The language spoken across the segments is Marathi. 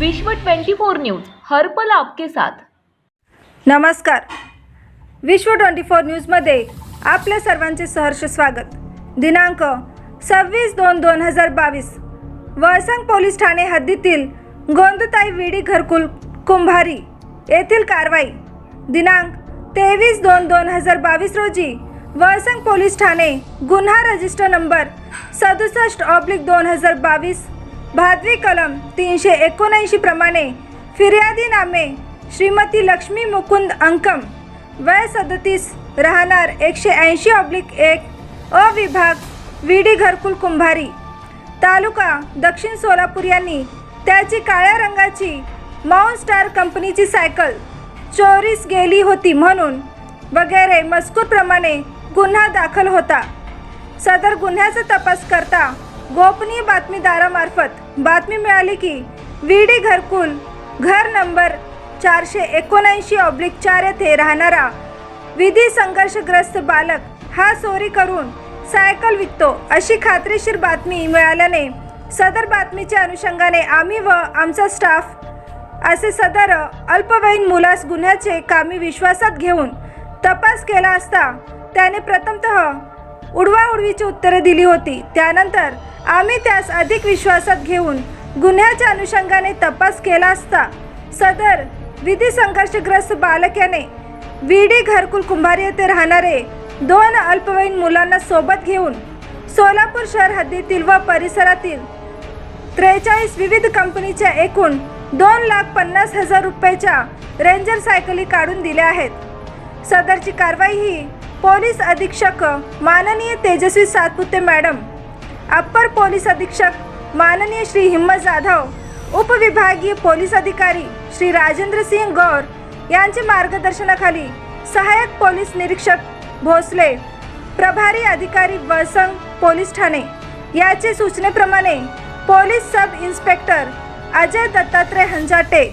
विश्व 24 न्यूज हर पल आपके साथ. नमस्कार. विश्व ट्वेंटी फोर न्यूजमध्ये आपल्या सर्वांचे सहर्ष स्वागत. दिनांक सव्वीस दोन दोन हजार बावीस वळसंग पोलीस ठाणे हद्दीतील गोंदताई विडी घरकुल कुंभारी येथील कारवाई. दिनांक तेवीस दोन दोन हजार बावीस रोजी वळसंग पोलीस ठाणे गुन्हा रजिस्टर नंबर सदुसष्ट ऑब्लिक दोन हजार बावीस भादवी कलम तीनशे एकोणऐंशी प्रमाणे फिर्यादी नामे श्रीमती लक्ष्मी मुकुंद अंकम वय सदतीस राहणार एकशे ऐंशी ऑब्लिक एक अ विभाग विडी घरकुल कुंभारी. तालुका दक्षिण सोलापूर यांनी त्याची काळ्या रंगाची माउन स्टार कंपनीची सायकल चोरीस गेली होती म्हणून वगैरे मजकूरप्रमाणे गुन्हा दाखल होता. सदर गुन्ह्याचा तपास करता गोपनीय बातमीदारामार्फत बातमी मिळाली की डी घरकुल घर नंबर चारशे एकोणऐंशी ऑब्लिक चार येथे राहणारा विधी संघर्षग्रस्त बालक हा चोरी करून सायकल विकतो अशी खात्रीशीर बातमी मिळाल्याने सदर बातमीच्या अनुषंगाने आम्ही व आमचा स्टाफ असे सदर अल्पवयीन मुलास गुन्ह्याचे कामी विश्वासात घेऊन तपास केला असता त्याने प्रथमतः उडवाउडवीची उत्तरे दिली होती. त्यानंतर आम्ही त्यास अधिक विश्वासात घेऊन गुन्ह्याच्या अनुषंगाने तपास केला असता सदर विधी संघर्षग्रस्त बालक याने विडी घरकुल कुंभारी येथे राहणारे दोन अल्पवयीन मुलांना सोबत घेऊन सोलापूर शहर हद्दीतील व परिसरातील त्रेचाळीस विविध कंपनीच्या एकूण दोन लाख पन्नास हजार रुपयाच्या रेंजर सायकली काढून दिल्या आहेत. सदरची कारवाई ही पोलीस अधीक्षक माननीय Tejaswi Satpute madam upper police अधीक्षक माननीय श्री हिम्मत जाधव उपविभागीय पोलीस अधिकारी श्री राजेंद्र सिंग गौर यांच्या मार्गदर्शनाखाली सहाय्यक पोलीस निरीक्षक भोसले प्रभारी अधिकारी वसंग पोलीस ठाणे याचे सूचनेप्रमाणे police sub inspector Ajay Dattatray Hanjate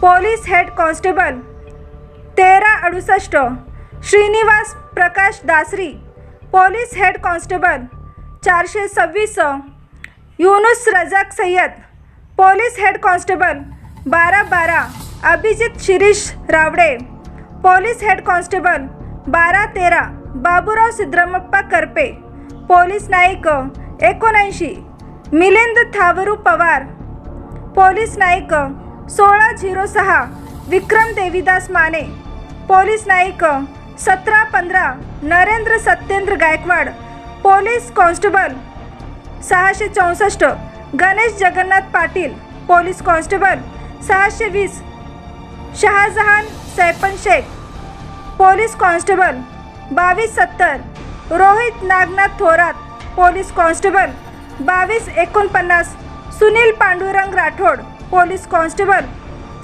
police head constable तेरा अडुसष्ट Shrinivas Prakash Dasari police head constable चारशे सव्वीस Yunus Rajak Sayyad police head constable बारा बारा Abhijit Shirish Rawade police head constable बारा तेरा बाबूराव सिद्धरामप्पा करपे पोलीस नाईक एकोणऐंशी मिलिंद थावरू पवार पोलीस नाईक सोळा झिरो सहा विक्रम देवीदास माने पोलीस नाईक सतरा पंधरा नरेंद्र सत्येंद्र गायकवाड पोलीस कॉन्स्टेबल सहाशे चौसष्ट गणेश जगन्नाथ पाटील पोलीस कॉन्स्टेबल सहाशे वीस शहाजहान सैपन शेख पोलीस कॉन्स्टेबल बावीस सत्तर रोहित नागनाथ थोरात पोलीस कॉन्स्टेबल बावीस एकोणपन्नास सुनील पांडुरंग राठोड पोलीस कॉन्स्टेबल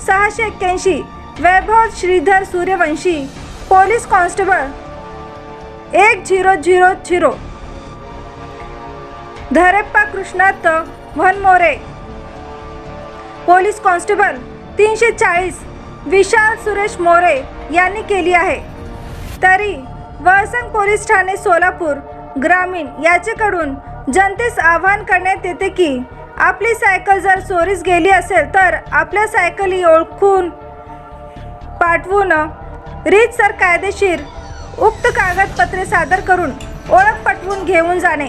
सहाशे एक्क्याऐंशी वैभव श्रीधर सूर्यवंशी पोलीस कॉन्स्टेबल एक zero zero zero Dhareppa Krishnat Vanmore. Police constable तीनशे चाळीस विशाल सुरेश मोरे यांनी केली आहे. तरी वळसंग पोलीस ठाणे सोलापूर ग्रामीण याचेकडून जनतेस आवाहन करण्यात येते की आपली सायकल जर चोरीस गेली असेल तर आपल्या सायकली ओळखून पाठवून रीतसर कायदेशीर उक्त कागदपत्रे सादर करून ओळख पटवून घेऊन जाणे.